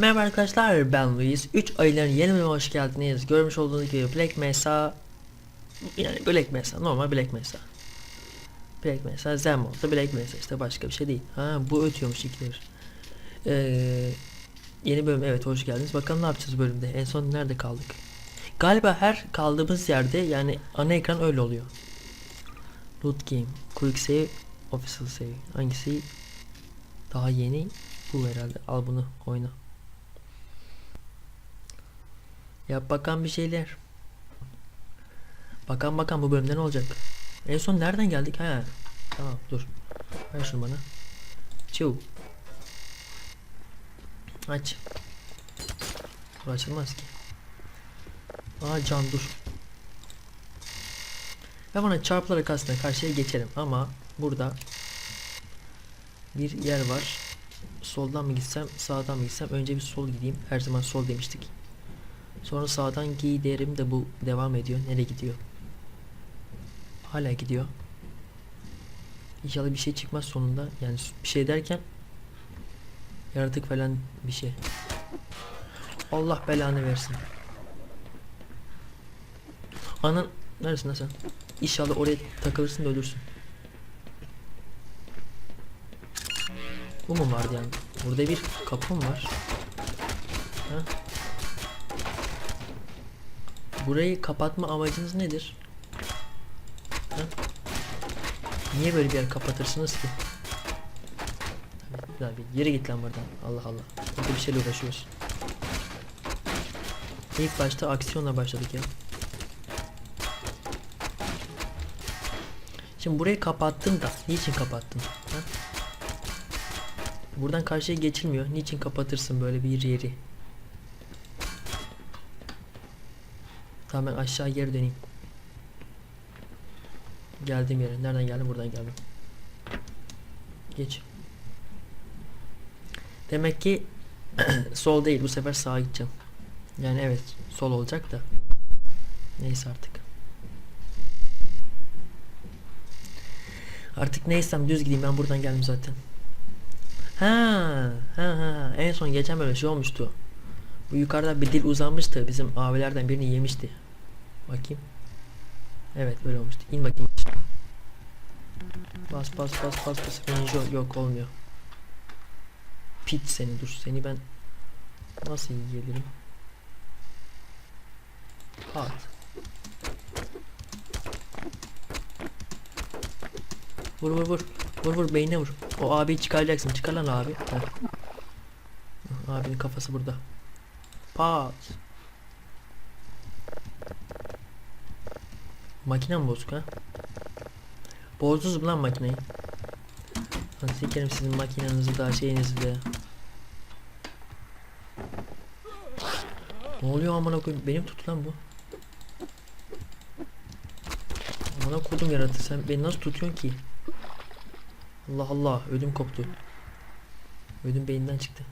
Merhaba arkadaşlar ben Luis. 3 ayların yeni bölümüne hoş geldiniz. Görmüş olduğunuz gibi Black Mesa yani Black Mesa normal Black Mesa. Black Mesa Zen olsa Black Mesa işte başka bir şey değil. Ha bu ötüyormuş ikidir ee, yeni bölüm evet hoş geldiniz. Bakalım ne yapacağız bölümde? En son nerede kaldık? Galiba her kaldığımız yerde yani ana ekran öyle oluyor Loot Game Quick Save Official Save hangisi daha yeni bu herhalde al bunu oyna Yap bakan bir şeyler. Bakan bakan bu bölümde ne olacak? En son nereden geldik? Ha. Tamam dur. Ver şunu bana. Çiu. Aç. Bu açılmaz ki. Aa can dur. Ben bana çarpılarak aslında karşıya geçerim ama burada bir yer var. Soldan mı gitsem, sağdan mı gitsem? Önce bir sol gideyim. Her zaman sol demiştik. Sonra sağdan giderim de bu devam ediyor. Nereye gidiyor? Hala gidiyor. İnşallah bir şey çıkmaz sonunda. Yani bir şey derken yaratık falan bir şey. Allah belanı versin. Anan neresin sen? İnşallah oraya takılırsın da ölürsün. Bu mu vardı yani? Burada bir kapı mı var? Ha? Burayı kapatma amacınız nedir? Ha? Niye böyle bir yer kapatırsınız ki? Tabii, bir yere git lan buradan. Allah Allah. Burada bir şeyle uğraşıyoruz. İlk başta aksiyonla başladık ya. Şimdi burayı kapattın da niçin kapattın? Ha? Buradan karşıya geçilmiyor. Niçin kapatırsın böyle bir yeri? Tamam ben aşağı geri döneyim. Geldiğim yere. Nereden geldim? Buradan geldim. Geç. Demek ki sol değil. Bu sefer sağa gideceğim. Yani evet sol olacak da. Neyse artık. Artık neysem düz gideyim. Ben buradan geldim zaten. Ha, ha, ha. En son geçen böyle şey olmuştu. Bu yukarıda bir dil uzanmıştı. Bizim abilerden birini yemişti. Bakayım. Evet böyle olmuştu. İn bakayım. Bas bas bas bas bas. Ninja yok olmuyor. Pit seni dur. Seni ben nasıl yiyebilirim? Pat. Vur vur vur. Vur vur beynine vur. O abiyi çıkaracaksın. Çıkar lan abi. Heh. Abinin kafası burada. Pat. Makine mi bozuk ha? Bozdunuz lan makineyi? Lan sikerim sizin makinenizi daha şeyinizi de. Ne oluyor amına koyayım? Benim tut lan bu. Amına koydum yaratı sen beni nasıl tutuyorsun ki? Allah Allah ödüm koptu. Ödüm beyinden çıktı.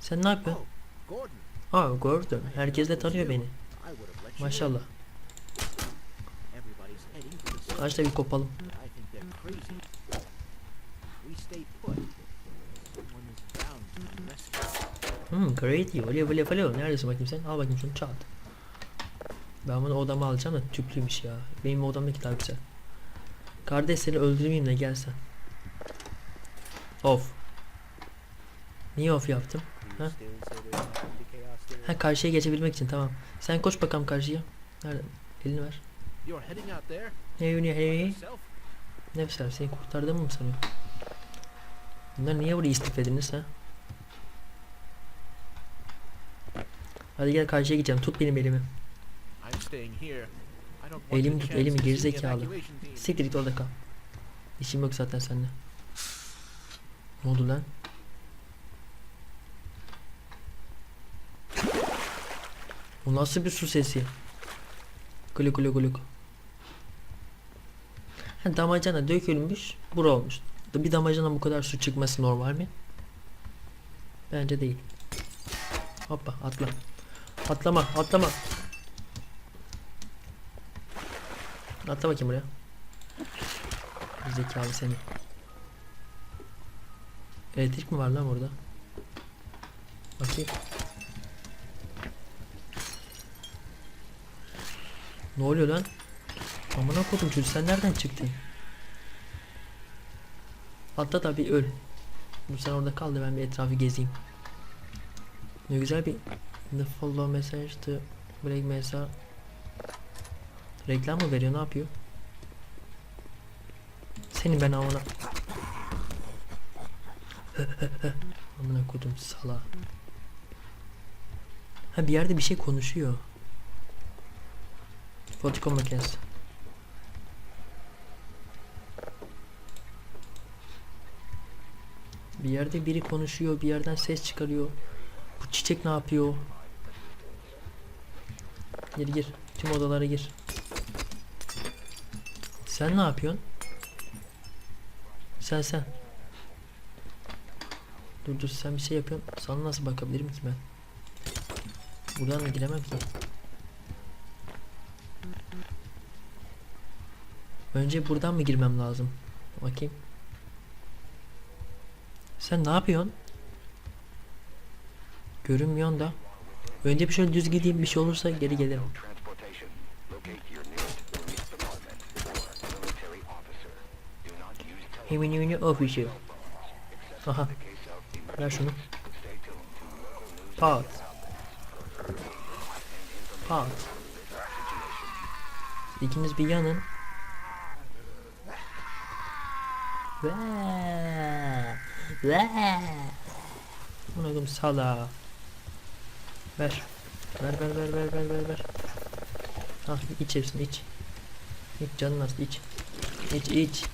Sen ne yapıyorsun? Gordon, Aa gördüm. Herkes de tanıyor beni. Maşallah. Kaçta bir kopalım. Crazy. Hmm you. Öyle böyle böyle. Neredesin bakayım sen? Al bakayım şunu çat. Ben bunu odama alacağım da tüplüymüş ya. Benim odamdaki daha güzel. Kardeş seni öldürmeyeyim de gel sen. Of. Niye off yaptım? There? Ha karşıya geçebilmek için tamam. Sen koş bakalım karşıya. Nerede? Elini ver. Ne hey hey. Yourself? Nefes ver seni kurtardığımı mı sanıyorsun? Bunlar niye buraya istiflediniz ha? Hadi gel karşıya gideceğim. Tut benim elimi. Elimi tut, elimi, gerizekalı. Siktir git orada kal. İşim yok zaten seninle. Ne oldu lan? Bu nasıl bir su sesi? Gluk gluk gluk. Ha, damacana dökülmüş, bura olmuş. Bir damacana bu kadar su çıkması normal mi? Bence değil. Hoppa atla. Atlama, atlama. Atla bakayım buraya. Zekalı seni. Elektrik mi var lan burada? Bakayım. Ne oluyor lan? Amına kodum çocuk sen nereden çıktın? Atla tabi öl. Dur sen orada kal da ben bir etrafı gezeyim. Ne güzel bir The follow message to break mesa Reklam mı veriyor ne yapıyor? Senin ben amına Amına kodum sala Ha bir yerde bir şey konuşuyor Fotikon makinesi Bir yerde biri konuşuyor, bir yerden ses çıkarıyor. Bu çiçek ne yapıyor? Gir gir. Tüm odalara gir. Sen ne yapıyorsun? Sen sen. Dur dur sen bir şey yapıyorsun. Sana nasıl bakabilirim ki ben? Buradan da giremem ki. Önce buradan mı girmem lazım? Bakayım. Sen ne yapıyorsun? Görünmüyorsun da. Önce bir şöyle düz gideyim bir şey olursa geri gelirim. Hemen hemen official. Aha. Ver şunu. Pat. Pat. İkiniz bir yanın. Ve ve Buna koyayım sala. Ver. Ver ver ver ver ver ver ver. Al iç hepsini iç. İç canın az iç. İç iç.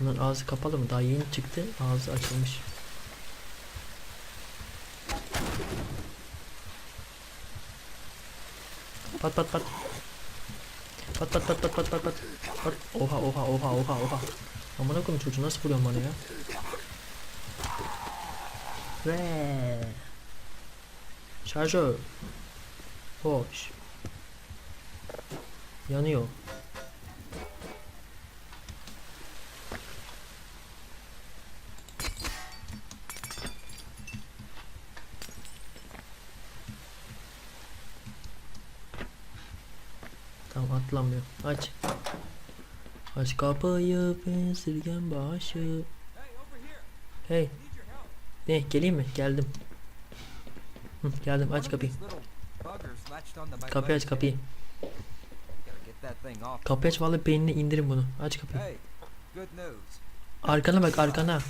Bunun ağzı kapalı mı? Daha yeni çıktı. Ağzı açılmış. Pat pat pat. Pat pat pat pat pat pat pat. Pat. Oha oha oha oha oha. Amına koyayım çocuğu nasıl vuruyorsun bana ya? Ve Şarjör. Boş. Yanıyor. Tamam atlamıyor. Aç. Aç kapıyı esirgen başı. Hey. Ne geleyim mi? Geldim. Hı, geldim aç kapıyı. Kapıyı aç kapıyı. Kapıyı aç vallahi beynine indirin bunu. Aç kapıyı. Arkana bak arkana.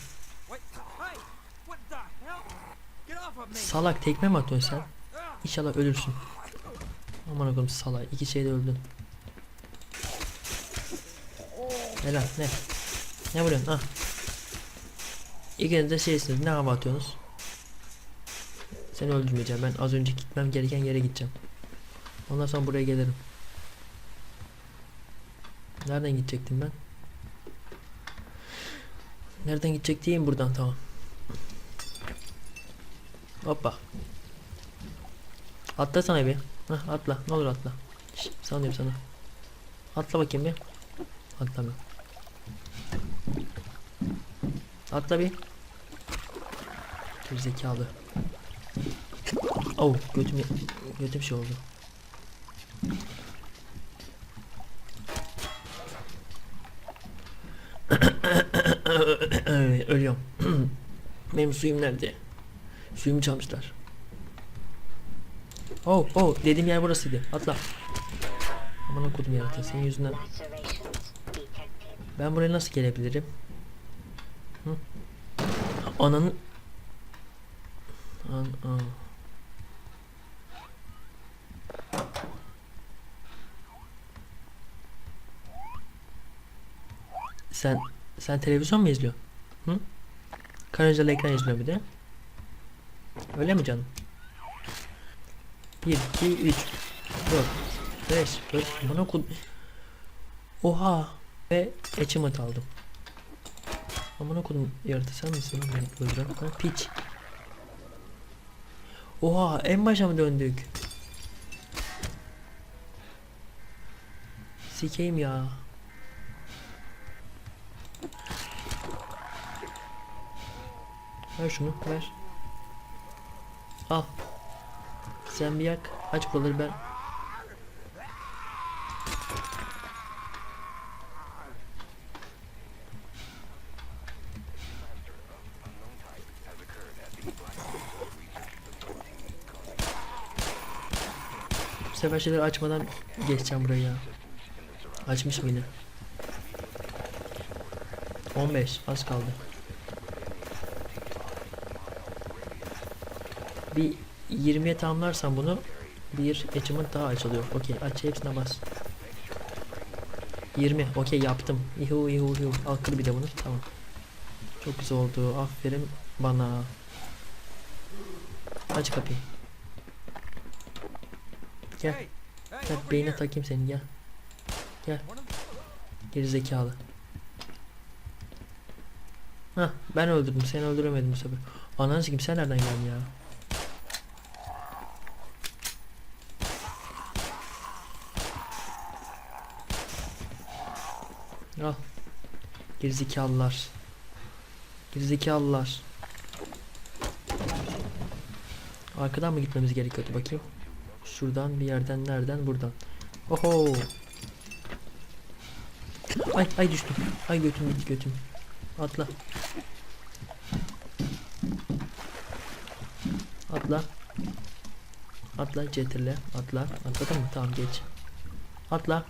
Salak tekme mi atıyorsun sen? İnşallah ölürsün. Aman oğlum salak. iki şeyde öldün. Helal ne? Ne vuruyorsun? Ah. İkiniz de şeysiniz. Ne hava atıyorsunuz? Seni öldürmeyeceğim. Ben az önce gitmem gereken yere gideceğim. Ondan sonra buraya gelirim. Nereden gidecektim ben? Nereden gidecektiyim buradan tamam. Hoppa. Atla sana bir. Hah, atla. Ne olur atla. Şşt, sana diyorum sana. Atla bakayım bir. Atlamıyor. Atla bir. Gerizekalı. Oh götüm götüm şey oldu. Ölüyorum. Benim suyum nerede? Suyumu çalmışlar. Oh oh dediğim yer burasıydı. Atla. Aman okudum yaratığı senin yüzünden. Ben buraya nasıl gelebilirim? Ananın An an. Sen sen televizyon mu izliyorsun? Hı? Karıncalı ekran izliyor bir de. Öyle mi canım? 1 2 3 4 5 4 Bana kud Oha ve achievement aldım. Amına kodum yaratı sen misin lan beni öldüren? Ha, piç. Oha en başa mı döndük? Sikeyim ya. Ver şunu ver. Al. Sen bir yak. Aç buraları ben sefer şeyleri açmadan geçeceğim burayı ya. Açmış mıydı? 15 az kaldı. Bir 20'ye tamamlarsam bunu bir achievement daha açılıyor. Okey aç hepsine bas. 20 okey yaptım. Ihu ihu ihu. Al kır bir de bunu tamam. Çok güzel oldu. Aferin bana. Aç kapıyı. Gel. Gel here. takayım seni gel. Gel. One of Geri zekalı. Hah ben öldürdüm seni öldüremedim bu sefer. Ananı sikeyim sen nereden geldin ya? Al. Gerizekalılar. Gerizekalılar. Arkadan mı gitmemiz gerekiyordu bakayım. Şuradan bir yerden nereden buradan. Oho. Ay ay düştüm. Ay götüm gitti götüm. Atla. Atla. Atla cetirle. Atla. Atladın mı? Tamam geç. Atla.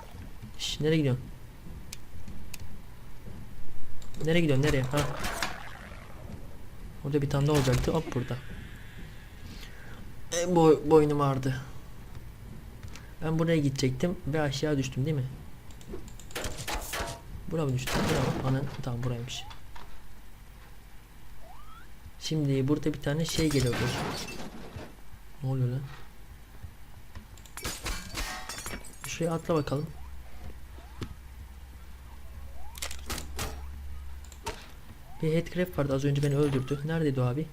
Şş, nereye gidiyorsun? Nereye gidiyorsun? Nereye? Ha. Orada bir tane daha olacaktı. Hop burada. E, boy, boynum ağrıdı. Ben buraya gidecektim ve aşağı düştüm değil mi? Bura mı düştü? Bura? Anan tamam buraymış. Şimdi burada bir tane şey geliyor. Ne oluyor lan? Şuraya atla bakalım. Bir headcrab vardı az önce beni öldürdü. Neredeydi o abi?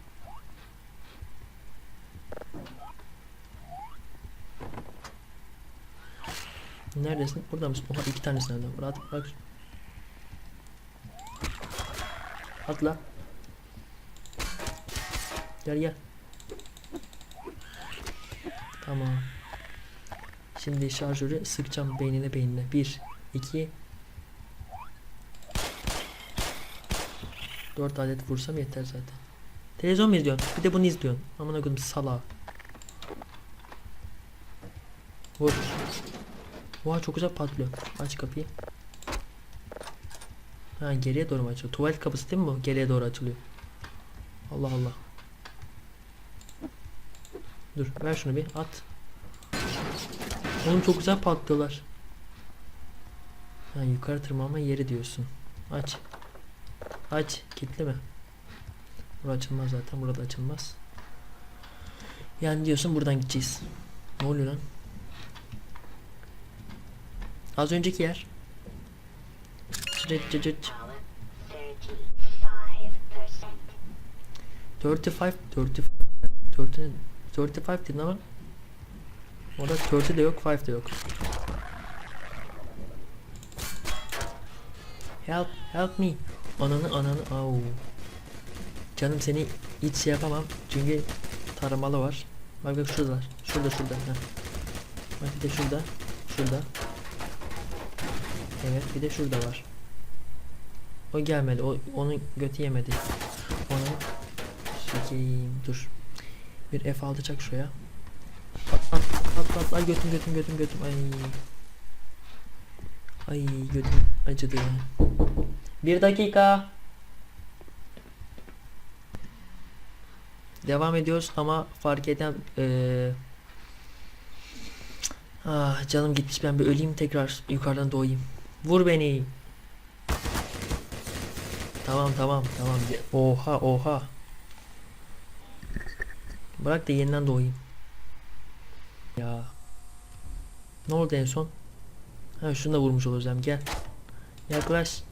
Neredesin? Burada mısın? Oha iki tanesin nereden? Rahat bırak. Atla. Gel gel. Tamam. Şimdi şarjörü sıkacağım beynine beynine. 1 2 4 adet vursam yeter zaten. Televizyon mu izliyorsun? Bir de bunu izliyorsun. Amına koydum sala. Vur. Oha çok güzel patlıyor. Aç kapıyı. Ha geriye doğru mu açılıyor? Tuvalet kapısı değil mi bu? Geriye doğru açılıyor. Allah Allah. Dur ver şunu bir at. Oğlum çok güzel patlıyorlar. Ha yukarı tırmanma yeri diyorsun. Aç. Aç. Kilitli mi? Burada açılmaz zaten. Burada açılmaz. Yani diyorsun buradan gideceğiz. Ne oluyor lan? Az önceki yer. Cırt cırt cırt. Power 35%. 35 35 30 35 dedin ama orada 30 de yok 5 de yok help help me ananı ananı au canım seni hiç şey yapamam çünkü taramalı var bak bak şurada şurada şurada Heh. bak bir de şurada şurada evet bir de şurada var o gelmedi o onun götü yemedi onu Sikeyim dur. Bir F6 çak şuraya. At at at at götüm götüm götüm götüm ay. Ay götüm acıdı. Bir dakika. Devam ediyoruz ama fark eden eee Ah canım gitmiş ben bir öleyim tekrar yukarıdan doğayım. Vur beni. Tamam tamam tamam. Oha oha. Bırak da yeniden doğayım. Ya. Ne oldu en son? Ha şunu da vurmuş olacağım gel. Yaklaş.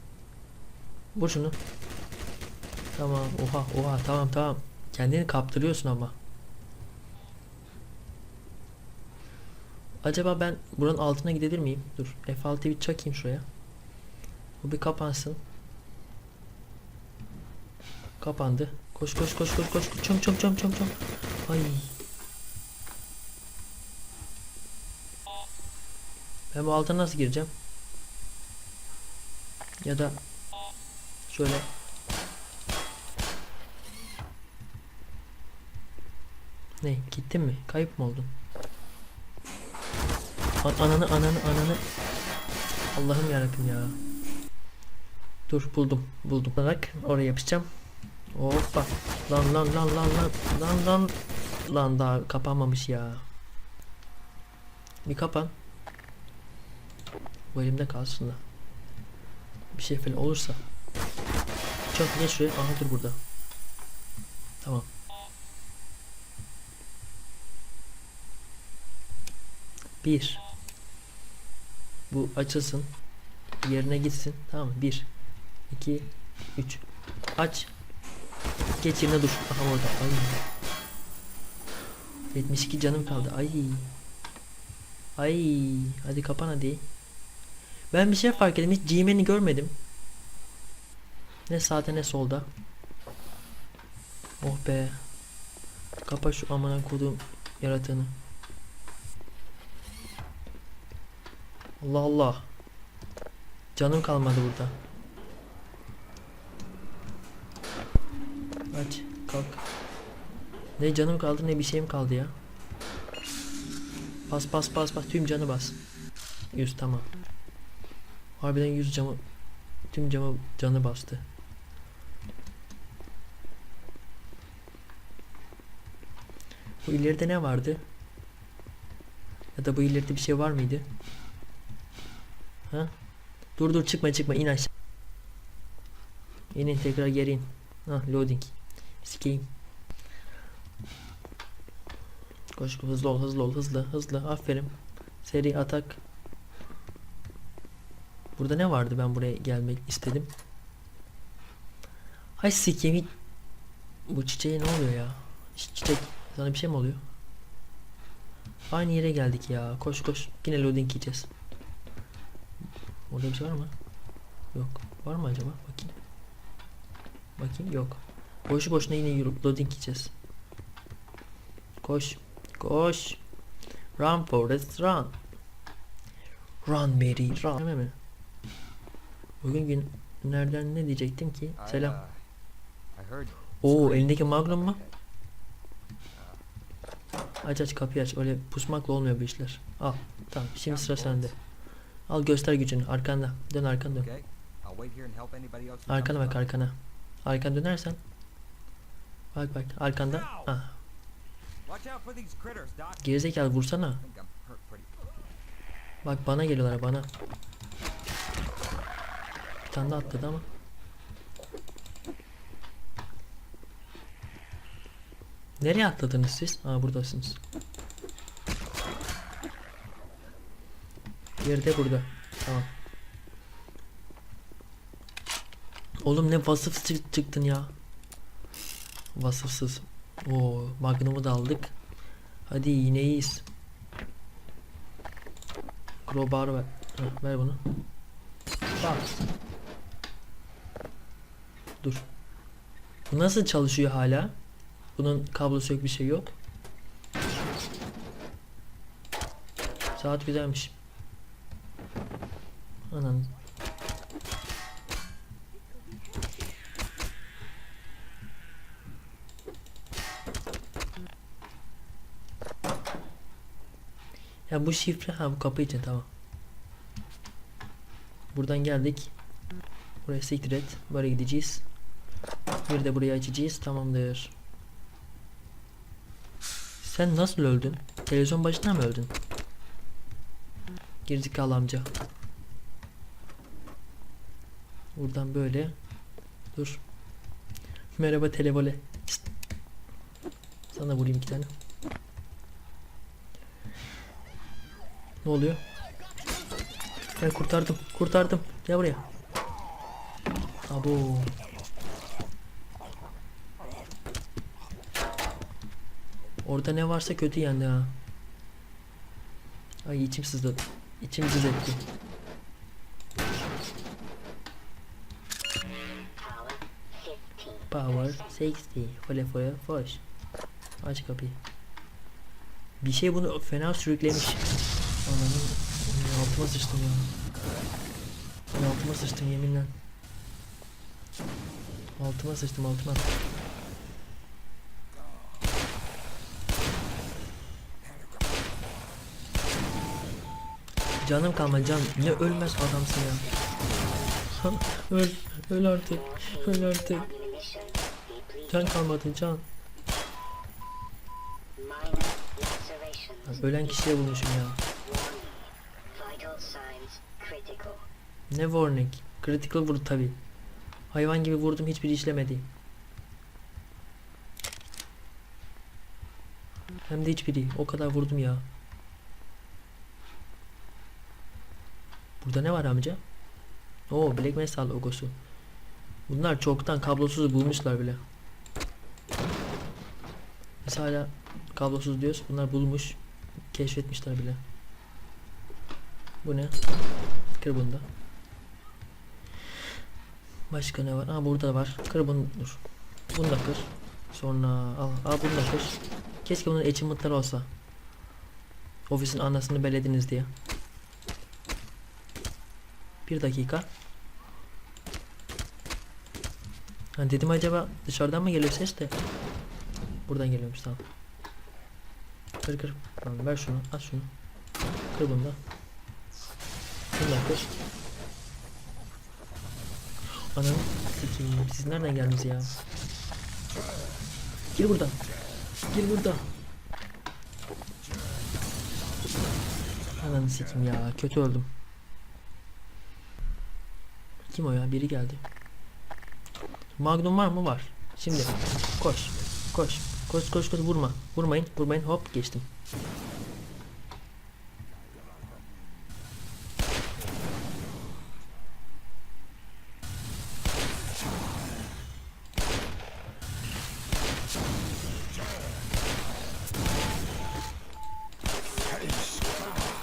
Vur şunu. Tamam oha oha tamam tamam. Kendini kaptırıyorsun ama. Acaba ben buranın altına gidebilir miyim? Dur. F6'yı bir çakayım şuraya. Bu bir kapansın. Kapandı. Koş koş koş koş koş. Çom çom çom çom çom. Ay. Ben bu altına nasıl gireceğim? Ya da şöyle Ne gittin mi? Kayıp mı oldun? An- ananı ananı ananı Allah'ım yarabbim ya. Dur buldum buldum. Olarak oraya yapışacağım. Hoppa. Lan lan lan lan lan lan lan lan daha kapanmamış ya. Bir kapan. Bu elimde kalsın da. Bir şey falan olursa. Çok geç şuraya. Aha dur burada. Tamam. Bir. Bu açılsın. Yerine gitsin. Tamam mı? Bir. iki, Üç. Aç. Geç yerine dur. Aha orada. Ay. 72 canım kaldı. Ay. Ay. Hadi kapan hadi. Ben bir şey fark ettim. Hiç G-Man'i görmedim. Ne sağda ne solda. Oh be. Kapa şu amına kodum yaratığını. Allah Allah. Canım kalmadı burada. Aç, kalk. Ne canım kaldı ne bir şeyim kaldı ya. Bas bas bas bas tüm canı bas. 100 tamam. Harbiden 100 camı tüm camı canı bastı. Bu ileride ne vardı? Ya da bu ileride bir şey var mıydı? Ha? Dur dur çıkma çıkma in aşağı. İnin tekrar geri in. Ha loading. Sikeyim. Koş hızlı ol hızlı ol hızlı hızlı aferin. Seri atak. Burada ne vardı ben buraya gelmek istedim. Hay sikeyim hiç- Bu çiçeğe ne oluyor ya? Çiçek sana bir şey mi oluyor? Aynı yere geldik ya. Koş koş. Yine loading yiyeceğiz. Orada bir şey var mı? Yok. Var mı acaba? Bakayım. Bakayım yok. Boşu boşuna yine yürü- loading yiyeceğiz. Koş. Koş. Run Forest run. Run Mary run. Değil mi? Bugün gün nereden ne diyecektim ki? Selam. uh, Oo elindeki magnum mu? Aç aç kapıyı aç. Öyle pusmakla olmuyor bu işler. Al. Tamam şimdi sıra sende. Al göster gücünü. Arkanda. Dön arkana dön. Arkana bak arkana. Arkana dönersen. Bak bak arkanda. Ah. Gerizekalı vursana. Bak bana geliyorlar bana. Bir tane de atladı ama. Nereye atladınız siz? Aa buradasınız. Diğeri de burada. Tamam. Oğlum ne vasıfsız çık- çıktın ya. Vasıfsız. Oo, Magnum'u da aldık. Hadi yine iyiyiz. Crowbar ver. Heh, ver bunu. Bak. Dur. Bu nasıl çalışıyor hala? Bunun kablosu yok bir şey yok. Saat güzelmiş. Anan. Ya bu şifre ha bu kapı için tamam. Buradan geldik. Buraya siktir et. Böyle gideceğiz. Bir de burayı açacağız. Tamamdır. Sen nasıl öldün? Televizyon başına mı öldün? Gerizekalı amca. Buradan böyle. Dur. Merhaba televole. Sana vurayım iki tane. Ne oluyor? Ben kurtardım. Kurtardım. Gel buraya. Abo. Orada ne varsa kötü yendi ha. Ay içim sızladı. İçim cız Power 60. Fole fole foş. Aç kapıyı. Bir şey bunu fena sürüklemiş. Ananın altıma sıçtım ya. Ben altıma sıçtım yeminle. Altıma sıçtım altıma. Canım kalma can. Ne ölmez adamsın ya. öl. Öl artık. Öl artık. Can kalmadı can. Ölen kişiye bulmuşum ya. Ne warning? Critical vurdu tabi. Hayvan gibi vurdum hiçbir işlemedi. Hem de hiçbiri. O kadar vurdum ya. Burada ne var amca? Oo Black Mesa logosu. Bunlar çoktan kablosuz bulmuşlar bile. Biz hala kablosuz diyoruz. Bunlar bulmuş. Keşfetmişler bile. Bu ne? Kır bunu. Başka ne var? Aa burada var. Kır bunu dur. Bunu da kır. Sonra al, al bunu da kır. Keşke bunun achievement'ları olsa. Ofisin anasını belediniz diye. Bir dakika. Ha dedim acaba dışarıdan mı geliyor ses de. Buradan geliyormuş tamam. Kır kır. Tamam ver şunu. At şunu. Kır bunu da. Bunu da kır. Ananı sikeyim. Siz nereden geldiniz ya? Gir buradan. Gir burada. Ananı sikeyim ya. Kötü öldüm. Kim o ya? Biri geldi. Magnum var mı? Var. Şimdi koş. Koş. Koş koş koş vurma. Vurmayın. Vurmayın. Hop geçtim.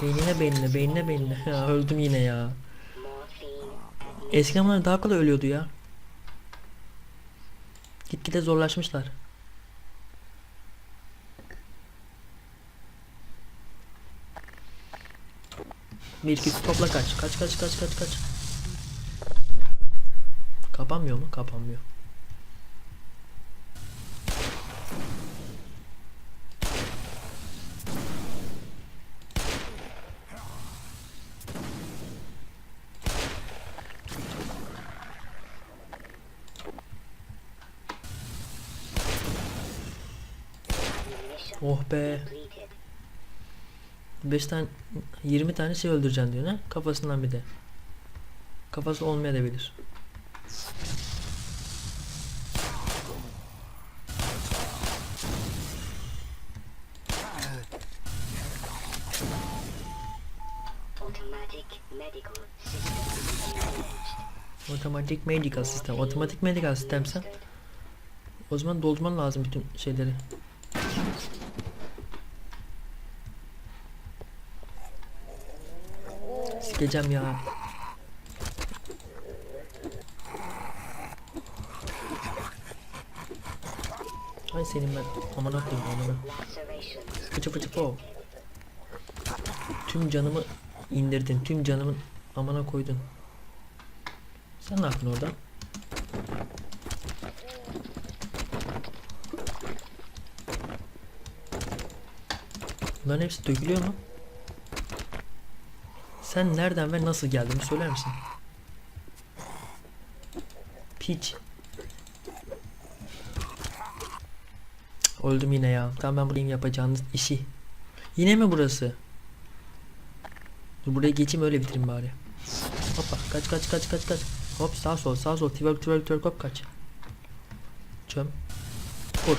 Beynine beynine beynine beynine. Ya öldüm yine ya. Eskiden bunlar daha kolay ölüyordu ya. Gitgide zorlaşmışlar. Bir iki topla kaç. Kaç kaç kaç kaç kaç. Kapanmıyor mu? Kapanmıyor. Mission Oh be. completed. 5 tane 20 tane şey öldüreceksin diyor ne? Kafasından bir de. Kafası olmayabilir. Otomatik medical sistem. Otomatik medical sistemse o zaman doldurman lazım bütün şeyleri. Sikeceğim ya. Ay senin ben amına koyayım amına. Lacerations. Fıçı fıçı po. Tüm canımı indirdin. Tüm canımın amına koydun. Sen ne yaptın orada? Bunların hepsi dökülüyor mu? Sen nereden ve nasıl geldin söyler misin? Piç. Öldüm yine ya. Tamam ben buradayım yapacağınız işi. Yine mi burası? Dur buraya geçeyim öyle bitireyim bari. Hoppa kaç kaç kaç kaç kaç. Hop sağ sol sağ sol twerk twerk twerk hop kaç. Çöm. Vur.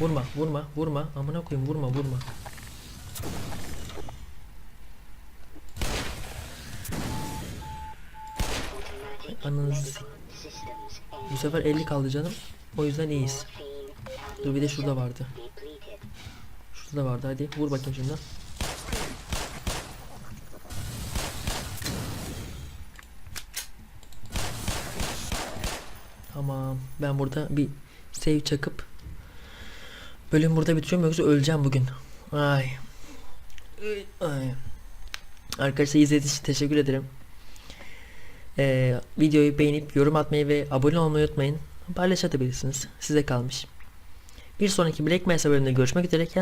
Vurma vurma vurma amına koyayım vurma vurma. Ananızı Bu sefer 50 kaldı canım. O yüzden iyiyiz. Dur bir de şurada vardı. Şurada vardı hadi vur bakayım şundan. Tamam ben burada bir save çakıp bölüm burada bitiriyorum yoksa öleceğim bugün. Ay. Ay. Arkadaşlar izlediğiniz için teşekkür ederim. Ee, videoyu beğenip yorum atmayı ve abone olmayı unutmayın. Paylaşabilirsiniz. Size kalmış. Bir sonraki Black Mesa bölümünde görüşmek üzere. Kendinize